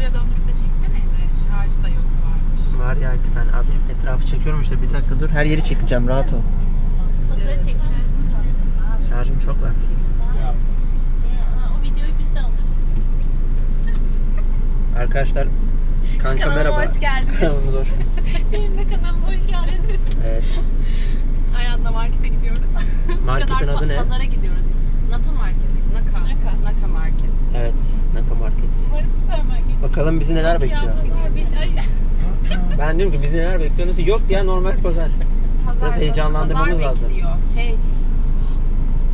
buraya döndürüp de çeksene Emre. Şarjı da yok varmış. Var ya iki tane. Abi etrafı çekiyorum işte. Bir dakika dur. Her yeri çekeceğim. Rahat ol. Bunları çek şarjını çok Şarjım çok var. O videoyu biz de alırız. Arkadaşlar kanka Kanalıma merhaba. hoş geldiniz. Kanalımıza hoş Benim de kanalıma hoş geldiniz. Evet. Ayağında markete gidiyoruz. Marketin kadar adı ne? Pazara gidiyoruz. Nata Market. Naka. Naka. Naka Market. Evet. Naka Market. Umarım süpermarket. Bakalım bizi neler bekliyor. Pazar. Ay. Ben diyorum ki bizi neler bekliyor. Nasıl? Yok ya normal pazar. Pazar, Biraz heyecanlandırmamız pazar lazım. bekliyor. Şey,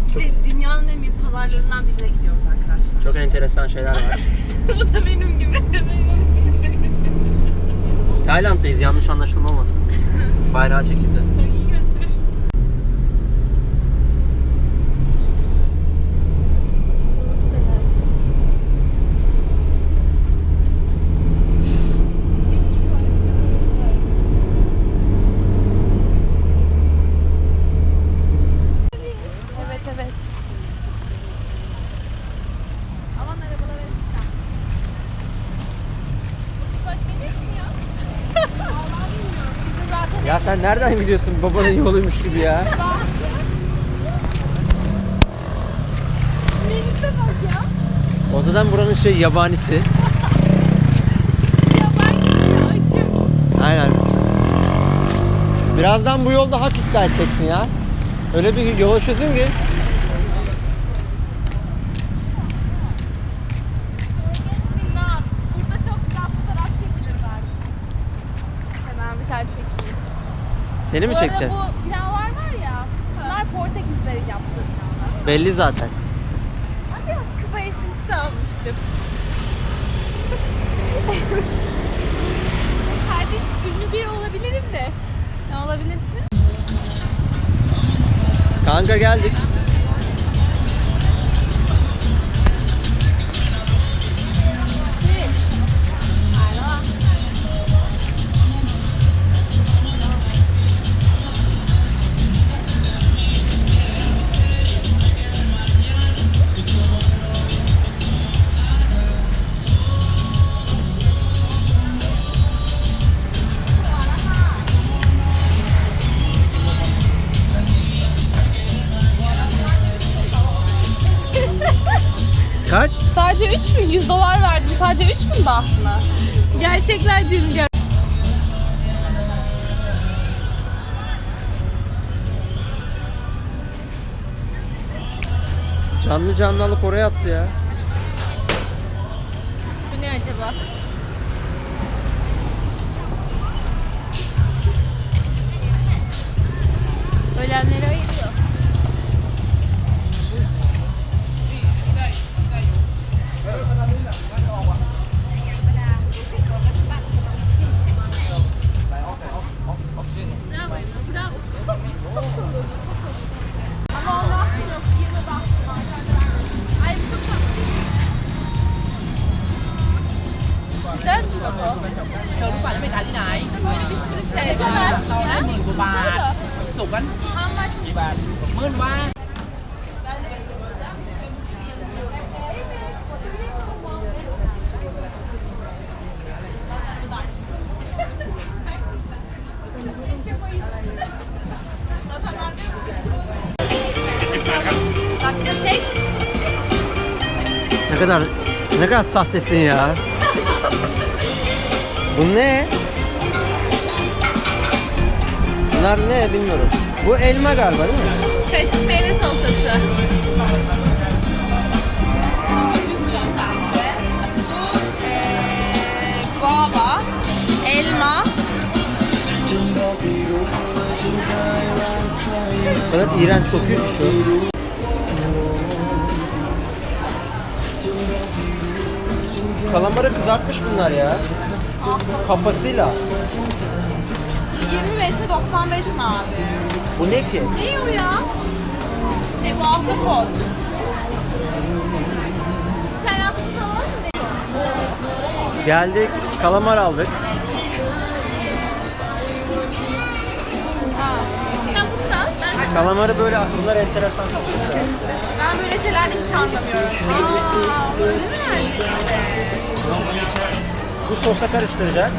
işte dünyanın en büyük pazarlarından birine gidiyoruz arkadaşlar. Çok enteresan şeyler var. Bu da benim gibi. Benim Tayland'dayız yanlış anlaşılma olmasın. Bayrağı çekildi. İyi göster. Evet evet. Aman arabalara gideceğim. Bak güneş mi ya? Vallahi bilmiyorum. Biz de zaten Ya sen nereden gidiyorsun babanın yoluymuş gibi ya? O zaten buranın şey yabanisi. Aynen. Birazdan bu yolda hak iddia edeceksin ya. Öyle bir yol açıyorsun ki. minnak. Burada çok güzel fotoğraf çekilir belki. Hemen bir tane çekeyim. Seni mi Bu arada çekeceğiz? bu binalar var ya. Bunlar Portekizlerin yaptığı binalar. Belli zaten. Ben biraz Küba esintisi almıştım. Kardeşim ünlü biri olabilirim de. Ne olabilirsin? Kanka geldik. Kaç? Sadece 3 mü? 100 dolar verdim. Sadece 3 mü bahtına? Gerçekler dün gör. Canlı canlı alıp oraya attı ya. Bu ne acaba? Ne kadar ne kadar sahtesin ya. Bu ne? Bunlar ne bilmiyorum. Bu elma galiba değil mi? Karışık meyve salatası. Ee, guava, elma, Bu kadar iğrenç kokuyor ki şu. Kalamarı kızartmış bunlar ya. Kafasıyla. 25 mi 95 mi abi? Bu ne ki? Ne o ya? Şey bu ahtapot. Sen? Geldik, kalamar aldık. Kalamarı böyle bunlar enteresan. Ben böyle şeylerde hiç anlamıyorum. Aa, öyle mi? Bu sosa karıştıracak.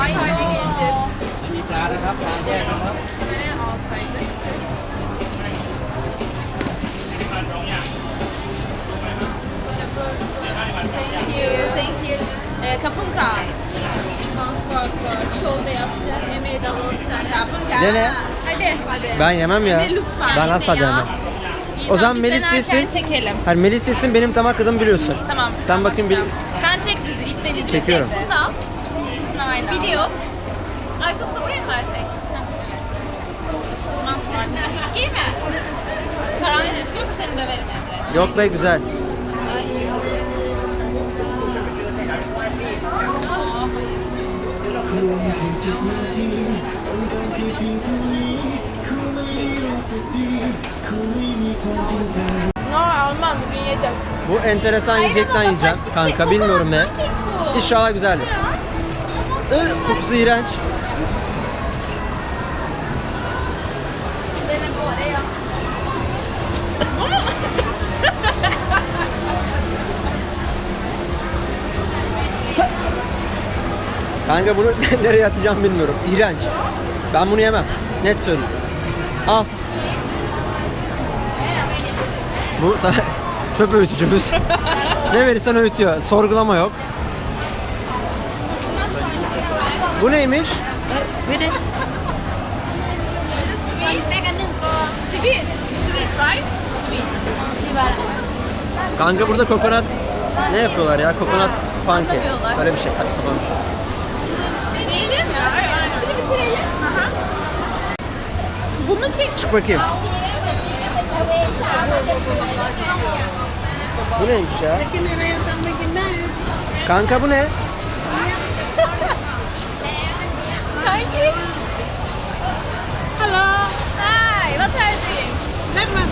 Ay hale geleceğiz. Thank you, thank you. Ee, kapunka. Bak bak bak. Şovda yapacağım. Emeği de alalım sen. Kapunka. Dene. Hadi hadi. Ben yemem ya. Lütfen. Ben asla ya. denemem. İyi, O tamam, zaman biz Melis denerken yesin. çekelim. Hani Melis yesin benim damak tadım biliyorsun. Tamam. Sen bakayım bir-. Sen çek bizi. İlk deneyeceğiz. Çekiyorum. Çek. Bunu da al. İkisini aynı al. Video. Arkamıza buraya mı versek? Işık var. Işık iyi mi? Karanlık çıkıyorsa seni döverim Emre. Yok be güzel. Aa, hayır. No, almam. Bugün yedim. Bu enteresan yiyecekten yiyeceğim. Kanka bilmiyorum ne. İnşallah güzeldir. Iı, kokusu iğrenç. Kanka bunu nereye atacağım bilmiyorum. İğrenç. Ben bunu yemem. Net söyleyeyim. Al. Bu da çöp öğütücümüz. ne verirsen öğütüyor. Sorgulama yok. Bu neymiş? Right? Kanka burada kokonat ne yapıyorlar ya? Kokonat. Anlamıyorlar. Böyle bir şey saçma sapan bir şey. Deneyelim ya. Şunu bitirelim. Bunu çek. Çık bakayım. Bu neymiş ya? Kanka bu ne? Kanki. Hello. Hi, what are you doing? That one.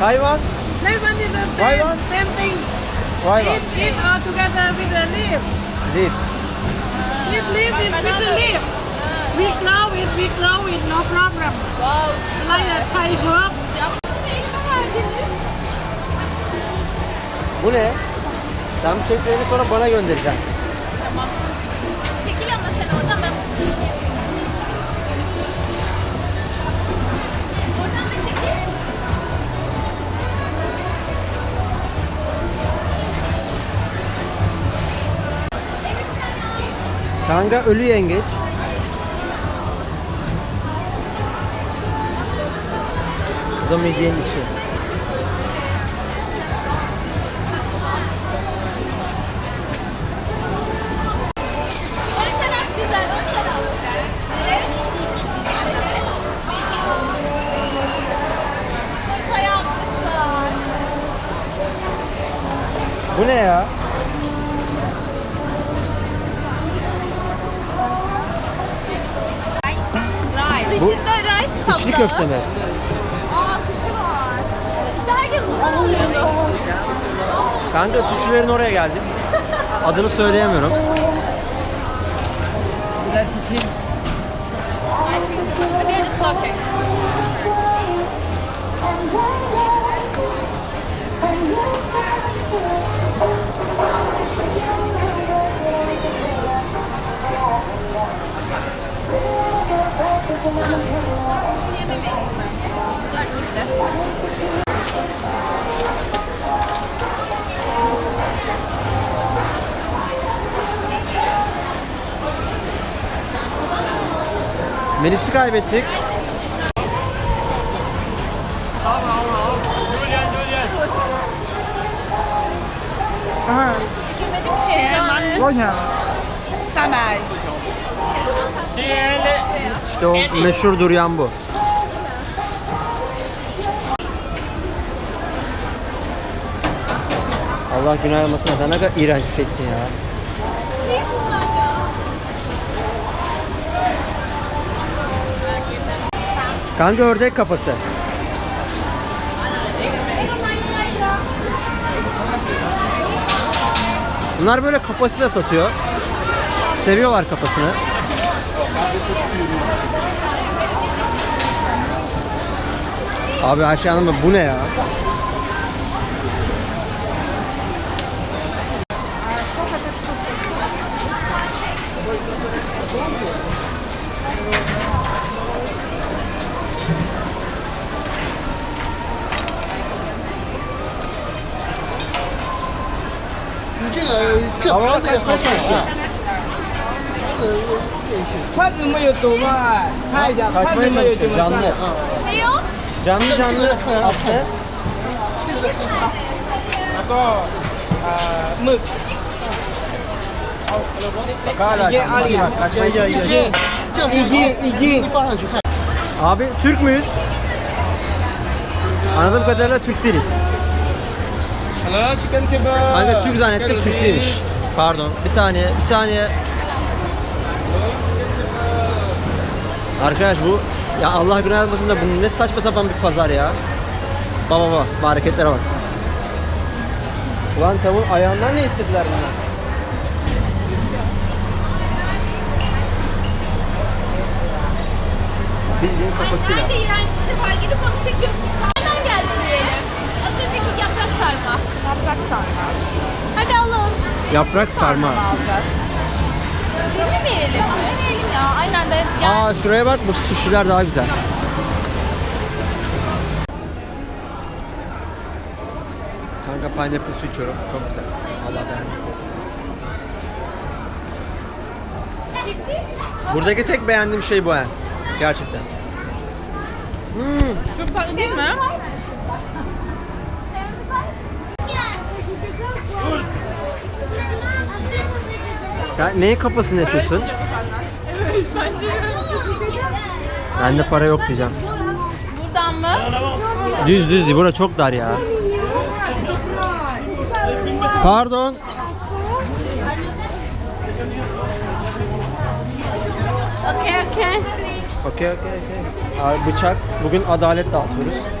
Hayvan. That one is the Why same, one? same thing. Hayvan. Eat, eat all together with the leaf. Leaf. Eat leaf with, with the leaf. We grow it, we grow it, no problem. Wow. Like a Thai herb. Bu ne? Sen bu çekmeyeni sonra bana göndereceksin. Çekil ama sen oradan ben. Oradan da çekil. Kanka ölü yengeç. Bu da midyenin içi. İçli köfte mi? Aa sushi var. İşte herkes bundan alıyordu. Kanka suçluların oraya geldik. Adını söyleyemiyorum. Maybe I just talking. Melis'i kaybettik. İşte o meşhur duryan bu. Allah günah almasın ne kadar iğrenç bir şeysin ya. Kanka ördek kafası. Bunlar böyle kafasıyla satıyor. Seviyorlar kafasını. Abi Ayşe Hanım bu ne ya? çalışmaya çalışıyor. Kadın mı yuttu var? Hayda, kadın mı yuttu Canlı. Canlı canlı attı. Ako, mık. Bakala, kaçmaya çalışıyor. İki, iki. Abi Türk müyüz? Anladığım kadarıyla Türk değiliz. Hala çıkan kebap. Kanka Türk zannettim Türk değilmiş. Pardon. Bir saniye, bir saniye. Arkadaş bu ya Allah günah almasın da bu ne saçma sapan bir pazar ya. Baba baba, bu hareketlere bak. Ulan tavuğun ayağından ne istediler bunlar? Bildiğin kafasıyla. Sen de iğrenç bir şey var. Gidip onu çekiyorsun. Nereden geldi diyelim. Az önceki yaprak sarma. Yaprak sarma. Yaprak sarma. Denemeyelim mi? Deneyelim ya. Aynen de. Yani Aa şuraya bak bu sushi'ler daha güzel. Kanka pineapple su içiyorum. Çok güzel. Allah beğendim. Buradaki tek beğendiğim şey bu he. Gerçekten. Çok tatlı değil mi? Sen neyin kafasını yaşıyorsun? Bende para yok diyeceğim. Buradan mı? Düz düz bura çok dar ya. Pardon. Okey okey. Okey okey okey. Bıçak. Bugün adalet dağıtıyoruz.